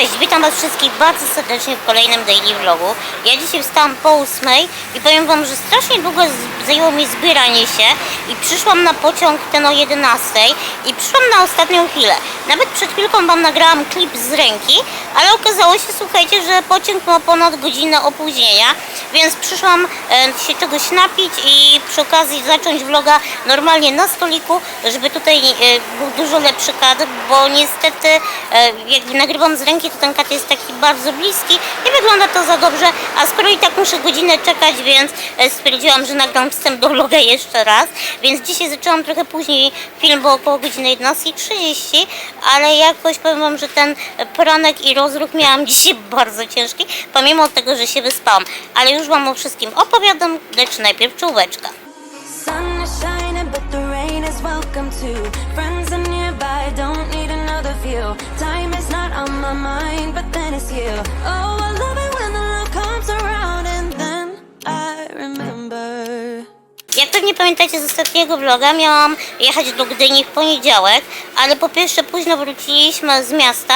Cześć, witam Was wszystkich bardzo serdecznie w kolejnym daily vlogu. Ja dzisiaj wstałam po ósmej i powiem Wam, że strasznie długo zajęło mi zbieranie się i przyszłam na pociąg ten o 11 i przyszłam na ostatnią chwilę. Nawet przed chwilką Wam nagrałam klip z ręki, ale okazało się, słuchajcie, że pociąg ma ponad godzinę opóźnienia, więc przyszłam e, się czegoś napić i przy okazji zacząć vloga normalnie na stoliku, żeby tutaj e, był dużo lepszy kadr, bo niestety e, jak nagrywam z ręki, ten kadr jest taki bardzo bliski i wygląda to za dobrze, a skoro i tak muszę godzinę czekać, więc e, stwierdziłam, że nagram wstęp do vloga jeszcze raz, więc dzisiaj zaczęłam trochę później film, bo około godziny 11.30, ale jakoś powiem Wam, że ten poranek i rozruch miałam dzisiaj bardzo ciężki, pomimo tego, że się wyspałam, ale już Wam o wszystkim opowiadam, lecz najpierw czołóweczka. My mind, but then it's you. Oh, pewnie pamiętacie z ostatniego vloga, miałam jechać do Gdyni w poniedziałek, ale po pierwsze późno wróciliśmy z miasta,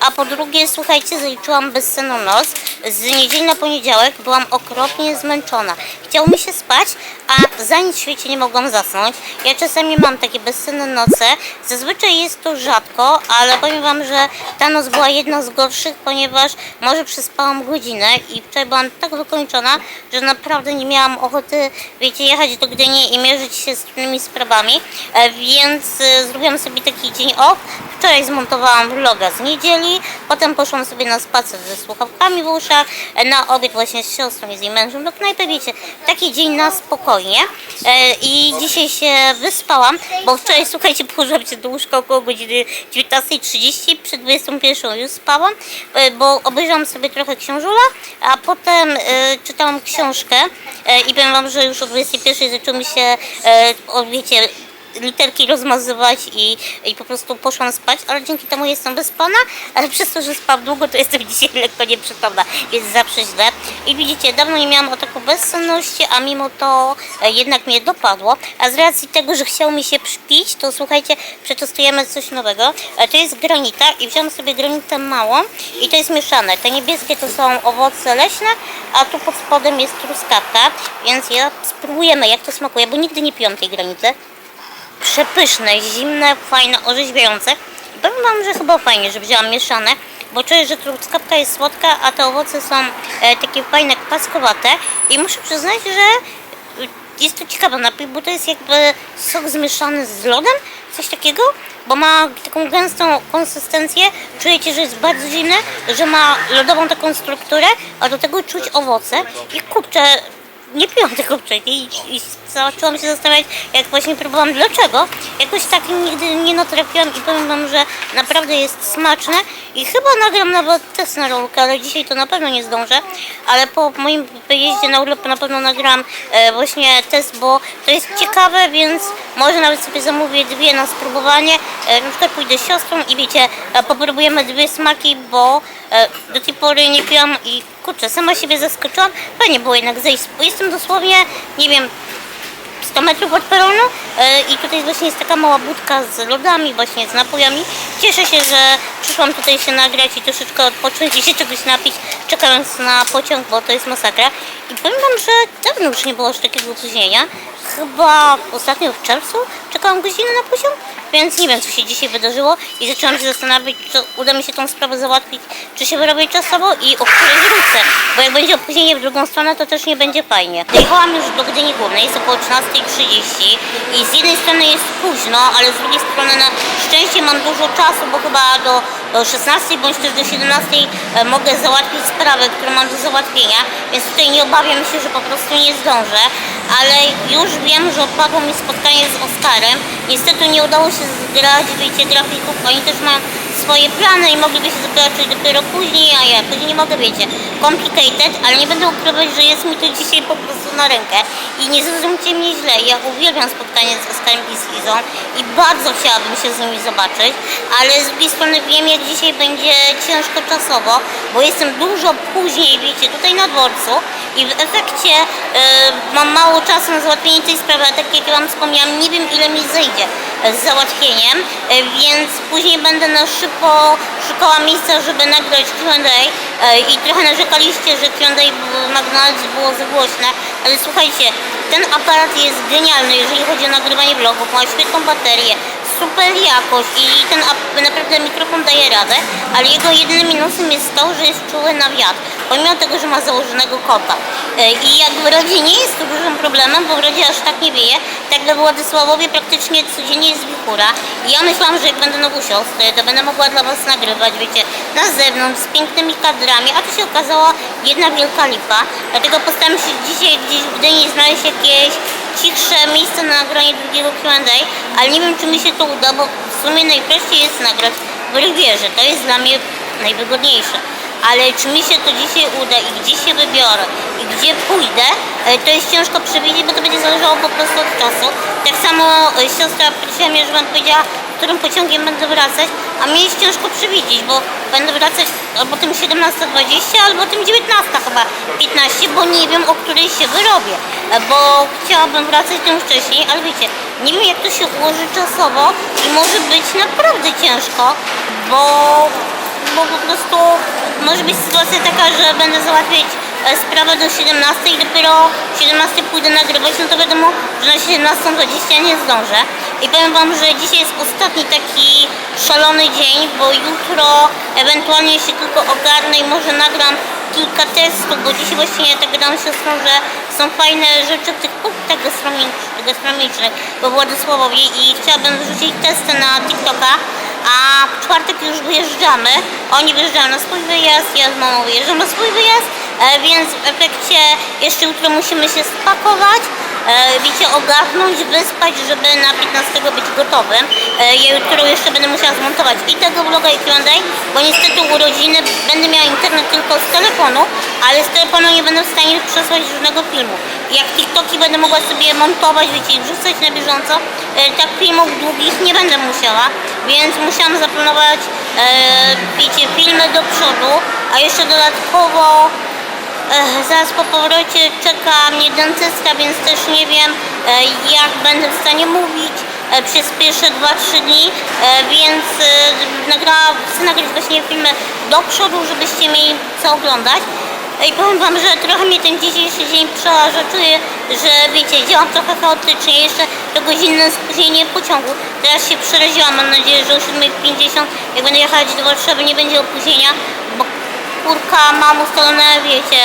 a po drugie, słuchajcie, zaliczyłam bezsenną noc. Z niedzieli na poniedziałek byłam okropnie zmęczona. Chciało mi się spać, a za nic w świecie nie mogłam zasnąć. Ja czasami mam takie bezsenne noce. Zazwyczaj jest to rzadko, ale powiem Wam, że ta noc była jedna z gorszych, ponieważ może przespałam godzinę i wczoraj byłam tak wykończona, że naprawdę nie miałam ochoty, wiecie, jechać do Gdyni i mierzyć się z trudnymi sprawami, e, więc e, zrobiłam sobie taki dzień off. Wczoraj zmontowałam vloga z niedzieli, potem poszłam sobie na spacer ze słuchawkami w uszach, e, na obiad właśnie z siostrą i z jej mężem do knajpy, wiecie, taki dzień na spokojnie i dzisiaj się wyspałam, bo wczoraj, słuchajcie, położyłam się do łóżka około godziny 19.30, przed 21 już spałam, bo obejrzałam sobie trochę książula, a potem czytałam książkę i powiem wam, że już o 21 zaczęły mi się, e, o, wiecie, literki rozmazywać i, i po prostu poszłam spać, ale dzięki temu jestem wyspana, ale przez to, że spałam długo, to jestem dzisiaj lekko nieprzytomna, więc zawsze źle. I widzicie, dawno nie miałam ataku bezsenności, a mimo to e, jednak mnie dopadło, a z racji tego, że chciało mi się przypić, to słuchajcie, przetestujemy coś nowego. E, To jest granita i wziąłam sobie granitę małą i to jest mieszane. Te niebieskie to są owoce leśne, a tu pod spodem jest truskawka, więc ja spróbujemy jak to smakuje, bo nigdy nie piłam tej granity przepyszne, zimne, fajne, orzeźwiające. Powiem Wam, że chyba fajnie, że wzięłam mieszane, bo czuję, że truskawka jest słodka, a te owoce są e, takie fajne, kwaskowate. I muszę przyznać, że y, jest to ciekawy napój, bo to jest jakby sok zmieszany z lodem, coś takiego, bo ma taką gęstą konsystencję. Czujecie, że jest bardzo zimny, że ma lodową taką strukturę, a do tego czuć owoce. I kurczę, nie piłam tego wcześniej i, zaczęłam się zastanawiać, jak właśnie próbowałam dlaczego. Jakoś tak nigdy nie natrafiłam i powiem Wam, że naprawdę jest smaczne i chyba nagram nawet test na rolkę, ale dzisiaj to na pewno nie zdążę, ale po moim wyjeździe na urlop na pewno nagram e, właśnie test, bo to jest ciekawe, więc może nawet sobie zamówię dwie na spróbowanie. E, na przykład pójdę z siostrą i wiecie, e, popróbujemy dwie smaki, bo e, do tej pory nie piłam i kurczę, sama siebie zaskoczyłam. Fajnie było jednak zejść, jestem dosłownie, nie wiem, 100 metrów od peronu e, i tutaj właśnie jest taka mała budka z lodami, właśnie z napojami. Cieszę się, że przyszłam tutaj się nagrać i troszeczkę odpocząć i się czegoś napić, czekając na pociąg, bo to jest masakra. I powiem Wam, że dawno już nie było aż takiego opóźnienia. Chyba ostatnio w czerwcu czekałam godzinę na pociąg, więc nie wiem, co się dzisiaj wydarzyło i zaczęłam się zastanawiać, czy uda mi się tą sprawę załatwić, czy się wyrobię czasowo i o której wrócę, bo jak będzie opóźnienie w drugą stronę, to też nie będzie fajnie. Dojechałam już do Gdyni Głównej, jest około 13.30 i z jednej strony jest późno, ale z drugiej strony na szczęście mam dużo czasu, bo chyba do, do 16 bądź też do 17 e, mogę załatwić sprawę, którą mam do załatwienia, więc tutaj nie obawiam się, że po prostu nie zdążę, ale już wiem, że odpadło mi spotkanie z Oskarem. Niestety nie udało się zgrać, wiecie, grafików, oni też mają swoje plany i mogliby się zobaczyć dopiero później, a ja później nie mogę, wiecie, complicated, ale nie będę ukrywać, że jest mi to dzisiaj po prostu na rękę. I nie zrozumcie mnie źle, ja uwielbiam spotkanie z Oskarem i z Lizą i bardzo chciałabym się z nimi zobaczyć, ale z drugiej strony wiem, jak dzisiaj będzie ciężko czasowo, bo jestem dużo później, wiecie, tutaj na dworcu i w efekcie e, mam mało czasu na załatwienie tej sprawy, a tak jak Wam wspomniałam, nie wiem ile mi zejdzie z załatwieniem, e, więc później będę na szybko szukała miejsca, żeby nagrać Q&A e, i trochę narzekaliście, że Q&A w McDonald's było za głośne, ale słuchajcie, ten aparat jest genialny, jeżeli chodzi o nagrywanie vlogów, ma świetną baterię, super jakość i ten ap- naprawdę mikrofon daje radę, ale jego jedynym minusem jest to, że jest czuły na wiatr, pomimo tego, że ma założonego kota. E, I jak w Rodzie nie jest to dużym problemem, bo w Rodzie aż tak nie wieje, tak we Władysławowie praktycznie codziennie jest wichura. I ja myślałam, że jak będę nową siostrę, to będę mogła dla Was nagrywać, wiecie, na zewnątrz, z pięknymi kadrami, a to się okazała jedna wielka lipa. Dlatego postaram się dzisiaj gdzieś w Gdyni znaleźć jakieś cichsze miejsce na nagranie drugiego Q&A, ale nie wiem, czy mi się to uda, bo w sumie najprościej jest nagrać w Rywierze. To jest dla mnie najwygodniejsze. Ale czy mi się to dzisiaj uda i gdzie się wybiorę i gdzie pójdę, e, to jest ciężko przewidzieć, bo to będzie zależało po prostu od czasu. Tak samo e, siostra prosiła mnie, żebym powiedziała, którym pociągiem będę wracać, a mnie jest ciężko przewidzieć, bo będę wracać albo tym 17.20, albo tym 19 chyba 15, bo nie wiem, o której się wyrobię, e, bo chciałabym wracać tym wcześniej, ale wiecie, nie wiem jak to się ułoży czasowo i może być naprawdę ciężko, bo bo po prostu może być sytuacja taka, że będę załatwiać e, sprawę do 17 i dopiero o 17 pójdę nagrywać, no to wiadomo, że na 17.20 nie zdążę. I powiem Wam, że dzisiaj jest ostatni taki szalony dzień, bo jutro ewentualnie się tylko ogarnę i może nagram kilka testów, bo dzisiaj właśnie tak gadałam siostrą, że są fajne rzeczy w tych punktach gastronomicznych, gastronomicznych we Władysławowie i chciałabym wrzucić testy na TikToka, a w czwartek już wyjeżdżamy. Oni wyjeżdżają na swój wyjazd, ja z mamą wyjeżdżam na swój wyjazd, e, więc w efekcie jeszcze jutro musimy się spakować, wiecie, ogarnąć, wyspać, żeby na 15 być gotowym. E, ja jutro jeszcze będę musiała zmontować i tego vloga i Q&A, bo niestety urodziny będę miała internet tylko z telefonu, ale z telefonu nie będę w stanie przesłać żadnego filmu. Jak TikToki będę mogła sobie montować, wiecie, i wrzucać na bieżąco, e, tak filmów długich nie będę musiała, więc musiałam zaplanować, e, wiecie, filmy do przodu, a jeszcze dodatkowo zaraz po powrocie czeka mnie dentysta, więc też nie wiem, e, jak będę w stanie mówić e, przez pierwsze 2-3 dni, e, więc e, nagrała, chcę nagrać właśnie filmy do przodu, żebyście mieli co oglądać. I powiem Wam, że trochę mnie ten dzisiejszy dzień przeraża. Czuję, że wiecie, działam trochę chaotycznie. Jeszcze to godzinne spóźnienie pociągu. Teraz się przeraziłam. Mam nadzieję, że o 7.50, jak będę jechać do Warszawy, nie będzie opóźnienia, bo kurka mam ustalone, wiecie,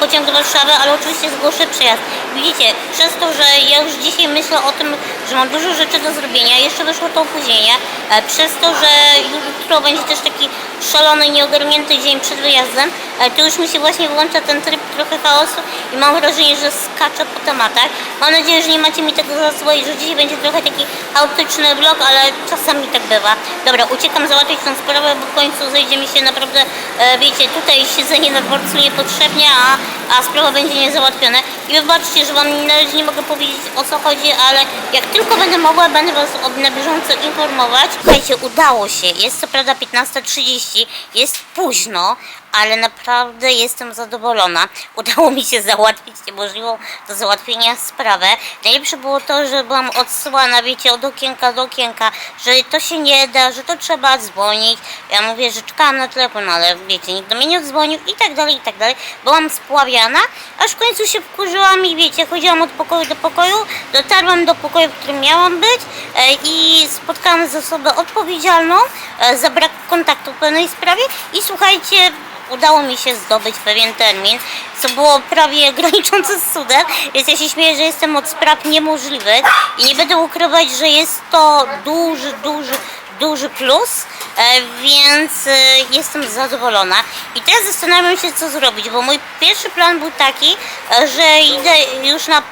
pociąg do Warszawy, ale oczywiście zgłoszę przejazd. Widzicie, przez to, że ja już dzisiaj myślę o tym, że mam dużo rzeczy do zrobienia, jeszcze wyszło to opóźnienie, e, przez to, że jutro będzie też taki szalony, nieogarnięty dzień przed wyjazdem, e, to już mi się właśnie włącza ten tryb trochę chaosu i mam wrażenie, że skaczę po tematach. Mam nadzieję, że nie macie mi tego za złe i że dzisiaj będzie trochę taki chaotyczny vlog, ale czasami tak bywa. Dobra, uciekam załatwić tę sprawę, bo w końcu zejdzie mi się naprawdę, e, wiecie, tutaj siedzenie na dworcu niepotrzebnie, a, a sprawa będzie niezałatwiona. I wybaczcie, że Wam na razie nie mogę powiedzieć o co chodzi, ale jak tylko będę mogła, będę Was na bieżąco informować. Słuchajcie, udało się. Jest co prawda 15.30, jest późno, ale naprawdę jestem zadowolona. Udało mi się załatwić niemożliwą do załatwienia sprawę. Najlepsze było to, że byłam odsyłana, wiecie, od okienka do okienka, że to się nie da, że to trzeba dzwonić. Ja mówię, że czekałam na telefon, ale wiecie, nikt do mnie nie odzwonił i tak dalej, i tak dalej. Byłam spławiana, aż w końcu się wkurzyłam i wiecie, chodziłam od pokoju do pokoju, dotarłam do pokoju, w którym miałam być e, i spotkałam z osobą odpowiedzialną e, za brak kontaktu w pewnej sprawie i słuchajcie, udało mi się zdobyć pewien termin, co było prawie graniczące z cudem, więc ja się śmieję, że jestem od spraw niemożliwych i nie będę ukrywać, że jest to duży, duży, duży plus, e, więc e, jestem zadowolona. I teraz zastanawiam się, co zrobić, bo mój pierwszy plan był taki, e, że idę już na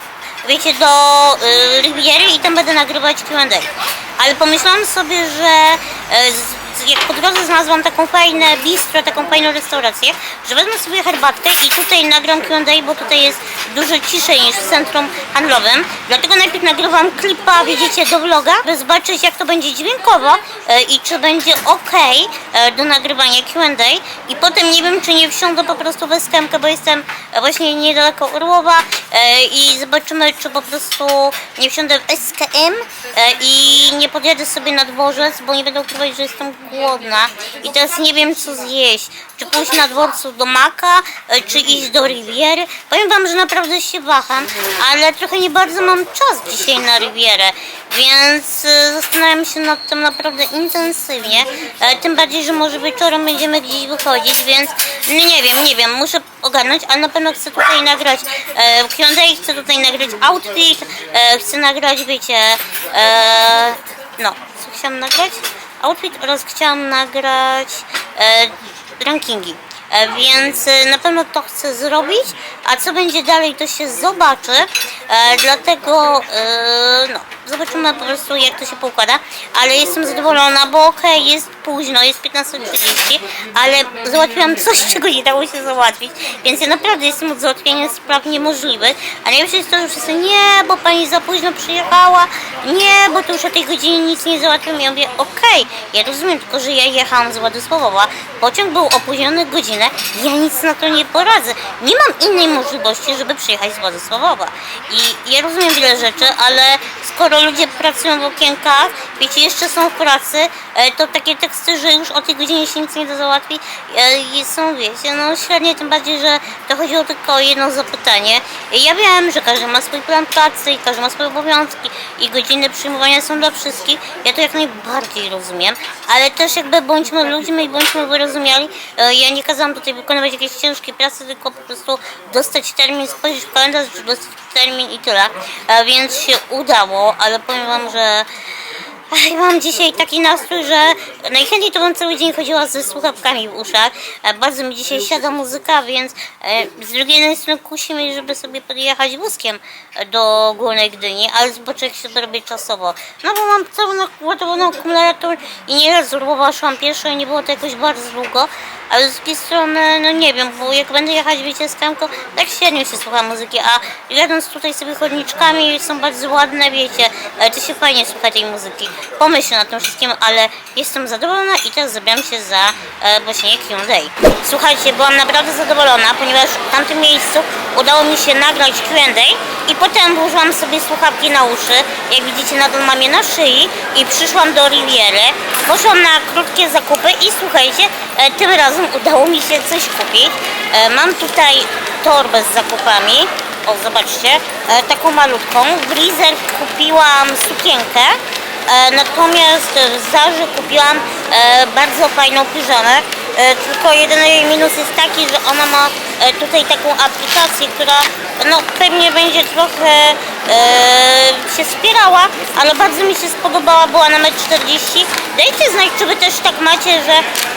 wiecie, do y, Riviery i tam będę nagrywać Q&A. Ale pomyślałam sobie, że y, jak po drodze znalazłam taką fajną bistro, taką fajną restaurację, że wezmę sobie herbatkę i tutaj nagram Q&A, bo tutaj jest dużo ciszej niż w centrum handlowym. Dlatego najpierw nagrywam klipa, widzicie, do vloga, by zobaczyć jak to będzie dźwiękowo e, i czy będzie ok e, do nagrywania Q&A i potem nie wiem, czy nie wsiądę po prostu w SKM, bo jestem e, właśnie niedaleko Orłowa i zobaczymy, czy po prostu nie wsiądę w SKM i nie podjadę sobie na dworzec, bo nie będę ukrywać, że jestem głodna i teraz nie wiem, co zjeść. Czy pójść na dworcu do Maka, e, czy iść do Riviery. Powiem Wam, że naprawdę się waham, ale trochę nie bardzo mam czas dzisiaj na Rivierę, więc e, zastanawiam się nad tym naprawdę intensywnie. E, Tym bardziej, że może wieczorem będziemy gdzieś wychodzić, więc no nie wiem, nie wiem, muszę ogarnąć, ale na pewno chcę tutaj nagrać Q&A, chcę tutaj nagrać outfit, chcę nagrać, wiecie, no, co chciałam nagrać? Outfit oraz chciałam nagrać e, rankingi. E, Więc e, na pewno to chcę zrobić, a co będzie dalej to się zobaczy, e, dlatego e, no, zobaczymy po prostu jak to się poukłada, ale jestem zadowolona, bo okej, jest późno, jest 15.30, ale załatwiłam coś, czego nie dało się załatwić, więc ja naprawdę jestem od załatwienia spraw niemożliwych, a najlepsze jest to, że wszyscy nie, bo pani za późno przyjechała, nie, bo tu już o tej godzinie nic nie załatwiam, ja mówię okej, ja rozumiem, tylko że ja jechałam z Władysławowa, pociąg był opóźniony godzinę, ja nic na to nie poradzę, nie mam innej możliwości, żeby przyjechać z Władysławowa. I ja rozumiem wiele rzeczy, ale skoro ludzie pracują w okienkach, wiecie, jeszcze są w pracy, e, to takie teksty, że już o tej godzinie się nic nie da załatwić, e, są, wiecie, no średnie, tym bardziej, że to chodziło tylko o jedno zapytanie. Ja wiem, że każdy ma swój plan pracy i każdy ma swoje obowiązki i godziny przyjmowania są dla wszystkich, ja to jak najbardziej rozumiem, ale też jakby bądźmy ludźmi i bądźmy wyrozumiali, E, ja nie kazałam tutaj wykonywać jakiejś ciężkiej pracy, tylko po prostu dostać termin, spojrzeć w kalendarz, dostać termin i tyle, więc się udało, ale powiem Wam, że Ach, mam dzisiaj taki nastrój, że najchętniej to bym cały dzień chodziła ze słuchawkami w uszach. E, Bardzo mi dzisiaj siada muzyka, więc e, z drugiej strony kusi mnie, żeby sobie podjechać wózkiem do Górnej Gdyni, ale zobaczę jak się to robi czasowo. No bo mam całą nakładowaną akumulator i nieraz szłam pieszo i nie było to jakoś bardzo długo, ale z drugiej strony, no nie wiem, bo jak będę jechać, wiecie, z Kamką, tak średnio się słucha muzyki, a jadąc tutaj sobie chodniczkami, są bardzo ładne, wiecie, e, to się fajnie słucha tej muzyki. Pomyślę nad tym wszystkim, ale jestem zadowolona i teraz zabieram się za e, właśnie Q&A. Słuchajcie, byłam naprawdę zadowolona, ponieważ w tamtym miejscu udało mi się nagrać Q&A i potem włożyłam sobie słuchawki na uszy, jak widzicie nadal mam je na szyi i przyszłam do Riviery, poszłam na krótkie zakupy i słuchajcie, e, tym razem udało mi się coś kupić. E, mam tutaj torbę z zakupami, o zobaczcie, e, taką malutką. W Rizer kupiłam sukienkę, Natomiast w Zarze kupiłam e, bardzo fajną piżamę. E, Tylko jedyny jej minus jest taki, że ona ma e, tutaj taką aplikację, która no, pewnie będzie trochę e, się wspierała, ale bardzo mi się spodobała, była na 1,40 m. Dajcie znać, czy wy też tak macie, że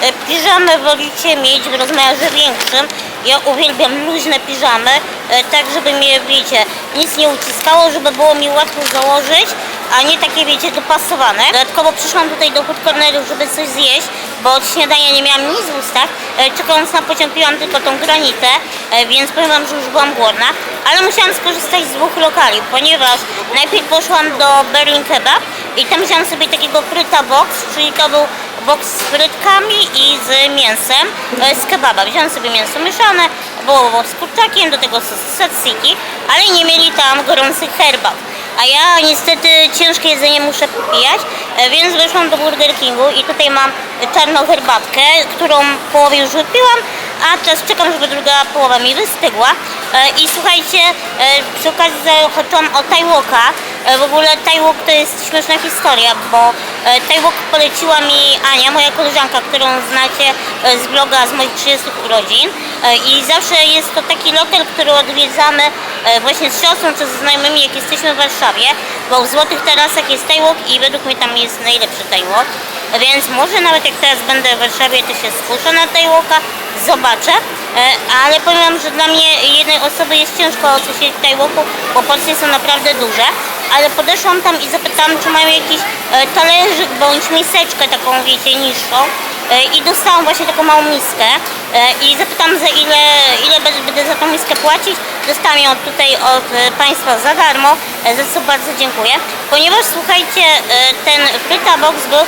e, piżamę wolicie mieć w rozmiarze większym. Ja uwielbiam luźne piżamy, e, tak żeby mnie, wiecie, nic nie uciskało, żeby było mi łatwo założyć, a nie takie, wiecie, dopasowane. Dodatkowo przyszłam tutaj do food corneru, żeby coś zjeść, bo od śniadania nie miałam nic w ustach. E, Czekając na pociąg piłam tylko tą granitę, e, więc powiem wam, że już byłam głodna. Ale musiałam skorzystać z dwóch lokali, ponieważ najpierw poszłam do Berlin Kebab i tam wziąłam sobie takiego fryta box, czyli to był box z frytkami i z mięsem e, z kebaba. Wziąłam sobie mięso mieszane, było z kurczakiem, do tego sos ale nie mieli tam gorących herbat. A ja niestety ciężkie jedzenie muszę popijać, e, więc weszłam do Burger Kingu i tutaj mam czarną herbatkę, którą w połowie już wypiłam, a teraz czekam, żeby druga połowa mi wystygła. E, I słuchajcie, e, przy okazji zahaczyłam o Tajłoka. E, W ogóle Tajłok to jest śmieszna historia, bo Tajłok poleciła mi Ania, moja koleżanka, którą znacie z vloga z moich 30 urodzin. I zawsze jest to taki lokal, który odwiedzamy właśnie z siostrą czy ze znajomymi, jak jesteśmy w Warszawie, bo w Złotych Tarasach jest Tajłok i według mnie tam jest najlepszy Tajłok. Więc może nawet jak teraz będę w Warszawie, to się skuszę na Tajłoka, zobaczę. E, Ale powiem że dla mnie jednej osoby jest ciężko ocenić Tajłoku, bo porcje są naprawdę duże. ale podeszłam tam i zapytałam, czy mają jakiś e, talerzyk bądź miseczkę taką, wiecie, niższą. E, I dostałam właśnie taką małą miskę i zapytałam za ile, ile będę, za tą miskę płacić. Dostałam ją tutaj od Państwa za darmo, za co bardzo dziękuję. Ponieważ słuchajcie, ten Fryta Box był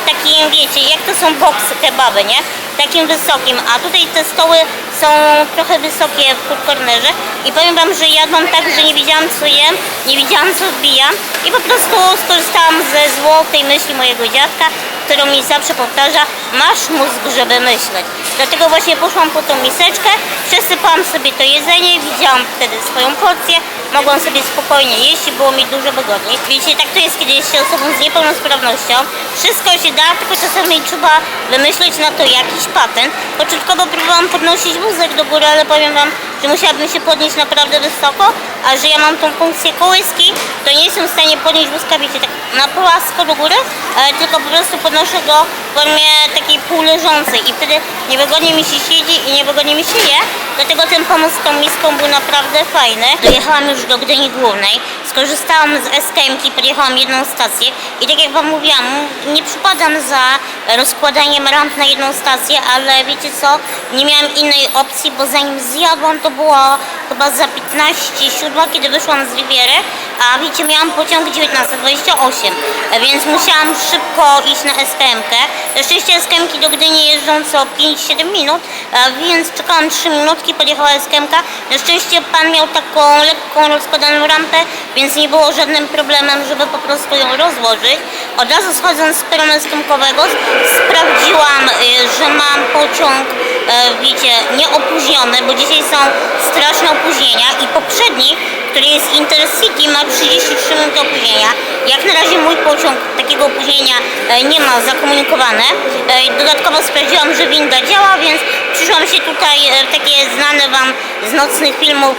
w takim, wiecie, jak to są boxy kebaby, nie? Takim wysokim, a tutaj te stoły są trochę wysokie w food cornerze i powiem Wam, że jadłam tak, że nie wiedziałam co jem, nie wiedziałam co wbijam i po prostu skorzystałam ze złotej myśli mojego dziadka, którą mi zawsze powtarza, masz mózg, żeby myśleć. Dlatego właśnie poszłam po tą miseczkę, przesypałam sobie to jedzenie, widziałam wtedy swoją porcję, mogłam sobie spokojnie jeść i było mi dużo wygodniej. Wiecie, tak to jest, kiedy jest się osobą z niepełnosprawnością. Wszystko się da, tylko czasami trzeba wymyśleć na to jakiś patent. Początkowo próbowałam podnosić wózek do góry, ale powiem Wam, że musiałabym się podnieść naprawdę wysoko, a że ja mam tą funkcję kołyski, to nie jestem w stanie podnieść wózka, wiecie, tak na płasko do góry, tylko po prostu podnoszę go w formie takiej półleżącej i wtedy niewygodnie mi się siedzi i niewygodnie mi się je, dlatego ten pomysł z tą miską był naprawdę fajny. Dojechałam już do Gdyni Głównej, skorzystałam z SKM-ki, podjechałam jedną stację i tak jak Wam mówiłam, nie przypadam za rozkładaniem ramp na jedną stację, ale wiecie co, nie miałam innej opcji, bo zanim zjadłam, to było chyba za 15 siódma, kiedy wyszłam z Riviery, a wiecie, miałam pociąg 19.28, więc musiałam szybko iść na SKM-kę. SKM-ki do Gdyni jeżdżą co 5-7 minut, więc czekałam 3 minutki, podjechała SKM-ka. Szczęście pan miał taką lekką rozkładaną rampę, więc nie było żadnym problemem, żeby po prostu ją rozłożyć. Od razu schodząc z peronu SKM-kowego sprawdziłam, y, że mam pociąg, e, wiecie, nieopóźniony, bo dzisiaj są straszne opóźnienia i poprzedni, który jest Intercity, ma 33 minuty opóźnienia. Jak na razie mój pociąg takiego opóźnienia e, nie ma zakomunikowane. E, Dodatkowo sprawdziłam, że winda działa, więc przyszłam się tutaj e, takie znane Wam z nocnych filmów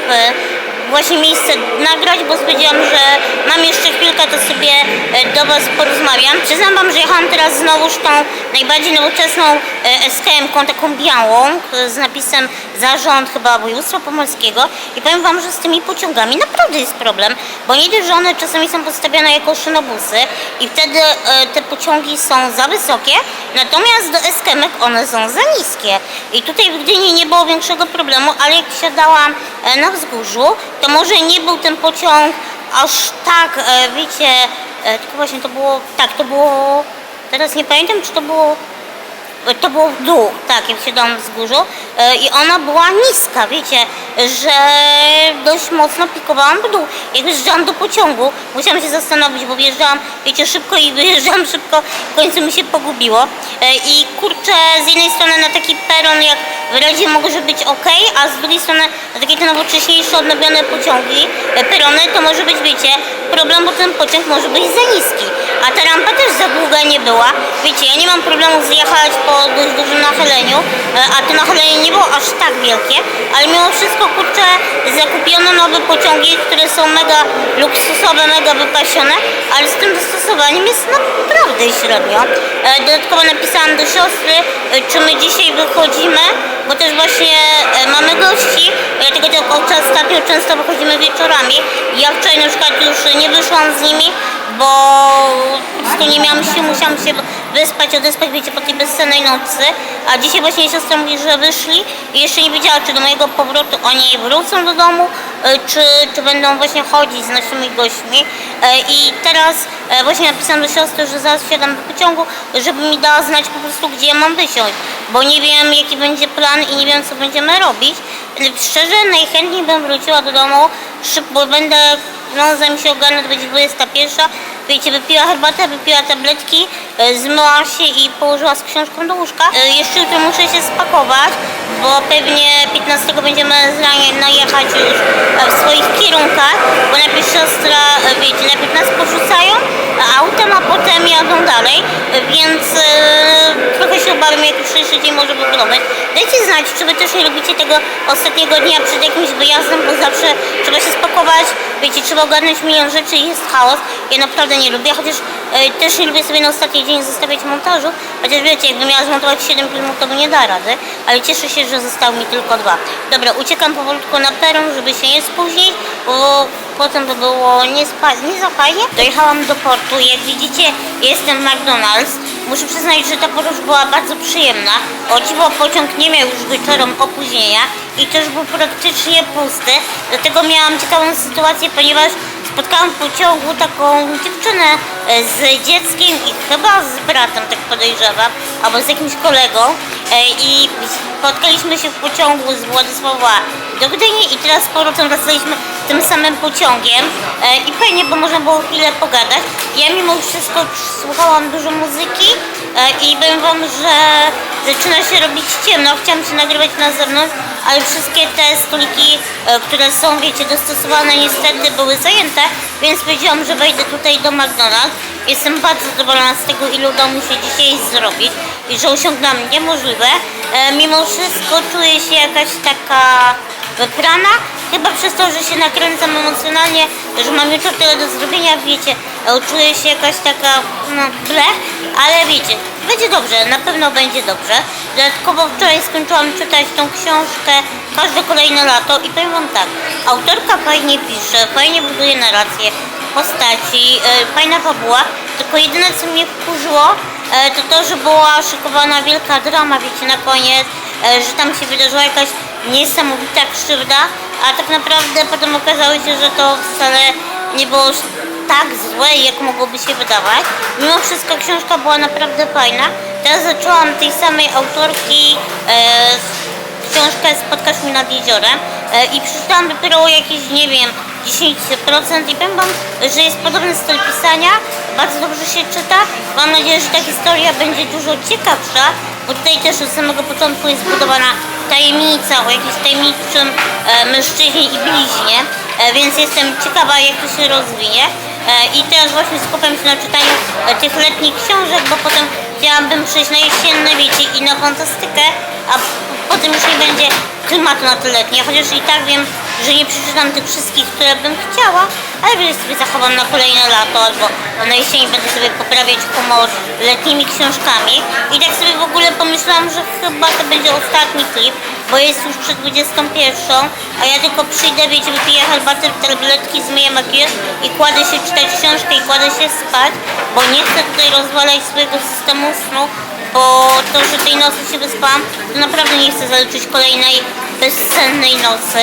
właśnie miejsce nagrać, bo stwierdziłam, że mam jeszcze chwilkę, to sobie e, do Was porozmawiam. Przyznam Wam, że jechałam teraz znowuż tą najbardziej nowoczesną e, SKM-ką, taką białą, z napisem Zarząd chyba Województwa Pomorskiego i powiem Wam, że z tymi pociągami naprawdę jest problem, bo nie dość, że one czasami są postawione jako szynobusy i wtedy e, te pociągi są za wysokie, natomiast do SKM-ek one są za niskie. I tutaj w Gdyni nie było większego problemu, ale jak siadałam na wzgórzu, to może nie był ten pociąg aż tak, e, wiecie, e, tylko właśnie to było, tak, to było, teraz nie pamiętam, czy to było to było w dół, tak, jak siadałam w wzgórzu e, i ona była niska, wiecie, że dość mocno pikowałam w dół. Jak wjeżdżałam do pociągu, musiałam się zastanowić, bo wjeżdżałam, wiecie, szybko i wyjeżdżałam szybko, w końcu mi się pogubiło. E, I kurczę, z jednej strony na taki peron jak w razie może być ok, a z drugiej strony na takie te nowocześniejsze, odnowione pociągi, e, perony, to może być, wiecie, problem, bo ten pociąg może być za niski. A ta rampa też za długa nie była. Wiecie, ja nie mam problemu zjechać po dość dużym nachyleniu, e, a to nachylenie nie było aż tak wielkie, ale mimo wszystko, kurczę, zakupiono nowe pociągi, które są mega luksusowe, mega wypasione, ale z tym dostosowaniem jest naprawdę średnio. E, Dodatkowo napisałam do siostry, e, czy my dzisiaj wychodzimy, bo też właśnie mamy gości, dlatego tylko ostatnio często wychodzimy wieczorami. Ja wczoraj na przykład już nie wyszłam z nimi, bo po nie miałam sił, musiałam się wyspać, odespać, wiecie, po tej bezsennej nocy. A dzisiaj właśnie siostra mówi, że wyszli i jeszcze nie wiedziała, czy do mojego powrotu oni wrócą do domu, e, czy, czy będą właśnie chodzić z naszymi gośćmi. E, I teraz e, właśnie napisałam do siostry, że zaraz wsiadam do pociągu, żeby mi dała znać po prostu, gdzie ja mam wysiąść, bo nie wiem, jaki będzie plan i nie wiem, co będziemy robić. Szczerze, najchętniej bym wróciła do domu bo będę no zanim się ogarnę, to będzie 21. Wiecie, wypiła herbatę, wypiła tabletki, e, zmyła się i położyła z książką do łóżka. E, Jeszcze jutro muszę się spakować, bo pewnie 15 będziemy z rana już e, w swoich kierunkach, bo najpierw siostra, wiecie, najpierw nas porzucają autem, a potem jadą dalej, więc trochę się obawiam, jak jutrzejszy dzień może wyglądać. Dajcie znać, czy wy też nie lubicie tego ostatniego dnia przed jakimś wyjazdem, bo zawsze trzeba się spakować, wiecie, trzeba ogarnąć milion rzeczy i jest chaos. Ja naprawdę nie lubię, chociaż też nie lubię sobie na ostatni dzień zostawiać montażu, chociaż wiecie, jakbym miała zmontować 7 filmów, to by nie da rady, ale cieszę się, że zostały mi tylko dwa. Dobra, uciekam powolutku na peron, żeby się nie spóźnić, bo potem by było nie, nie za fajnie. Dojechałam do portu, jak widzicie jestem w McDonald's. Muszę przyznać, że ta podróż była bardzo przyjemna. O dziwo pociąg nie miał już wieczorem opóźnienia i też był praktycznie pusty. Dlatego miałam ciekawą sytuację, ponieważ spotkałam w pociągu taką dziewczynę e, z dzieckiem i chyba z bratem, tak podejrzewam, albo z jakimś kolegą. E, I spotkaliśmy się w pociągu z Władysława do Gdyni i teraz z powrotem wracaliśmy tym samym pociągiem. E, I fajnie, bo można było chwilę pogadać. Ja mimo wszystko słuchałam dużo muzyki i powiem wam, że zaczyna się robić ciemno. Chciałam się nagrywać na zewnątrz, ale wszystkie te stoliki, które są, wiecie, dostosowane niestety były zajęte, więc powiedziałam, że wejdę tutaj do McDonald's. Jestem bardzo zadowolona z tego, ile udało mi się dzisiaj zrobić i że osiągnęłam niemożliwe. E, mimo wszystko czuję się jakaś taka wyprana, chyba przez to, że się nakręcam emocjonalnie, że mam jutro tyle do zrobienia, wiecie, e, czuję się jakaś taka, no, ble, ale wiecie, będzie dobrze, na pewno będzie dobrze. Dodatkowo wczoraj skończyłam czytać tą książkę Każde kolejne lato i powiem wam tak, autorka fajnie pisze, fajnie buduje narrację, postaci, e, fajna fabuła, tylko jedyne co mnie wkurzyło, e, to to, że była szykowana wielka drama, wiecie, na koniec, e, że tam się wydarzyła jakaś niesamowita krzywda, a tak naprawdę potem okazało się, że to wcale nie było tak złe, jak mogłoby się wydawać. Mimo wszystko książka była naprawdę fajna. Teraz zaczęłam tej samej autorki e, książkę Spotkasz mnie nad jeziorem e, i przeczytałam dopiero jakieś, nie wiem, 10% i powiem wam, że jest podobny styl pisania, bardzo dobrze się czyta. Mam nadzieję, że ta historia będzie dużo ciekawsza, bo tutaj też od samego początku jest zbudowana tajemnica o jakimś tajemniczym e, mężczyźnie i bliźnie, e, więc jestem ciekawa, jak to się rozwinie. E, I teraz właśnie skupiam się na czytaniu e, tych letnich książek, bo potem chciałabym przejść na jesienne, wiecie, i na fantastykę, a potem już nie będzie klimatu na te letnie, chociaż i tak wiem, że nie przeczytam tych wszystkich, które bym chciała, ale wiele sobie zachowam na kolejne lato albo na jesieni będę sobie poprawiać humor letnimi książkami i tak sobie w ogóle pomyślałam, że chyba to będzie ostatni klip, bo jest już przed 21, a ja tylko przyjdę, wiecie, wypiję herbatę, tabletki, zmyję makijaż i kładę się czytać książkę i kładę się spać, bo nie chcę tutaj rozwalać swojego systemu snu, bo to, że tej nocy się wyspałam, to naprawdę nie chcę zaliczyć kolejnej bezsennej nocy.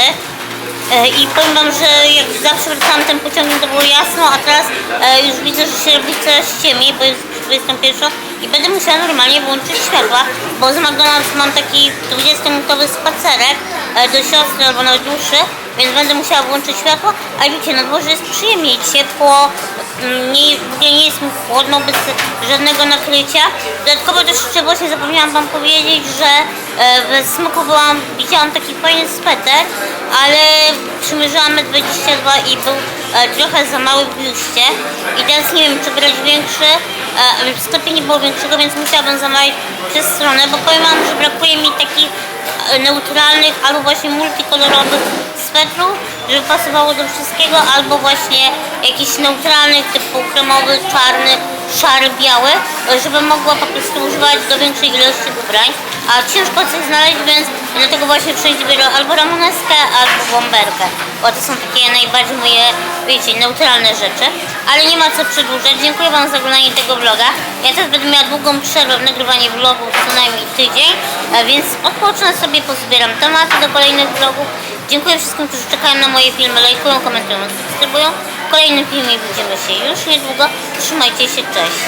E, I powiem wam, że jak zawsze wracałam tym pociągiem, to było jasno, a teraz e, już widzę, że się robi coraz ciemniej, bo jest 21 i będę musiała normalnie włączyć światła, bo z McDonald's mam taki 20-minutowy spacerek e, do siostry albo nawet dłuższy, więc będę musiała włączyć światło, a wiecie, na dworze jest przyjemnie, ciepło, mm, nie, nie jest mi chłodno, bez żadnego nakrycia. Dodatkowo też jeszcze właśnie zapomniałam wam powiedzieć, że e, w smoku byłam, widziałam taki fajny sweter, ale przymierzyłam 22 i był trochę za mały w biuście i teraz nie wiem, czy brać większy, e, w sklepie nie było większego, więc musiałabym zamawiać przez stronę, bo powiem wam, że brakuje mi takich e, neutralnych albo właśnie multikolorowych swetrów, żeby pasowało do wszystkiego, albo właśnie jakichś neutralnych typu kremowy, czarny, szary, biały, e, żeby mogła po prostu używać do większej ilości ubrań. A ciężko coś znaleźć, więc dlatego właśnie wszędzie biorę albo ramoneskę, albo bomberkę, bo to są takie najbardziej moje, wiecie, neutralne rzeczy. Ale nie ma co przedłużać. Dziękuję Wam za oglądanie tego vloga. Ja też będę miała długą przerwę w nagrywaniu vlogów, co najmniej tydzień, więc odpocznę sobie, pozbieram tematy do kolejnych vlogów. Dziękuję wszystkim, którzy czekają na moje filmy, lajkują, komentują, subskrybują. W kolejnym filmie widzimy się już niedługo. Trzymajcie się, cześć!